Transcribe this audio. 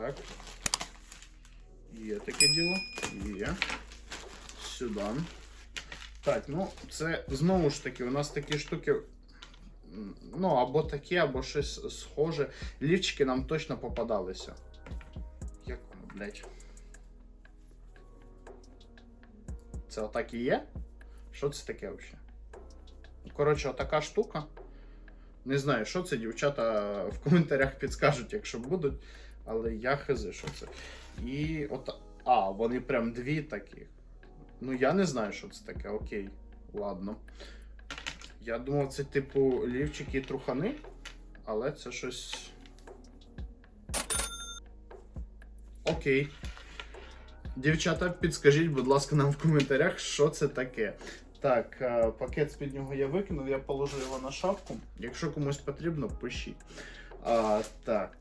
Так. Є таке діло. Є. Сюди. Так, ну це знову ж таки, у нас такі штуки. Ну, або такі, або щось схоже. Лівчики нам точно попадалися. Як воно, блядь? Це отак і є? Що це таке взагалі? Коротше, отака штука. Не знаю, що це, дівчата в коментарях підскажуть, якщо будуть. Але я хз, що це. І от. А, вони прям дві такі. Ну, я не знаю, що це таке. Окей. Ладно. Я думав, це типу лівчики і трухани, але це щось. Окей. Дівчата, підскажіть, будь ласка, нам в коментарях, що це таке. Так, е, пакет з-під нього я викинув, я положу його на шапку. Якщо комусь потрібно, пишіть. А, так.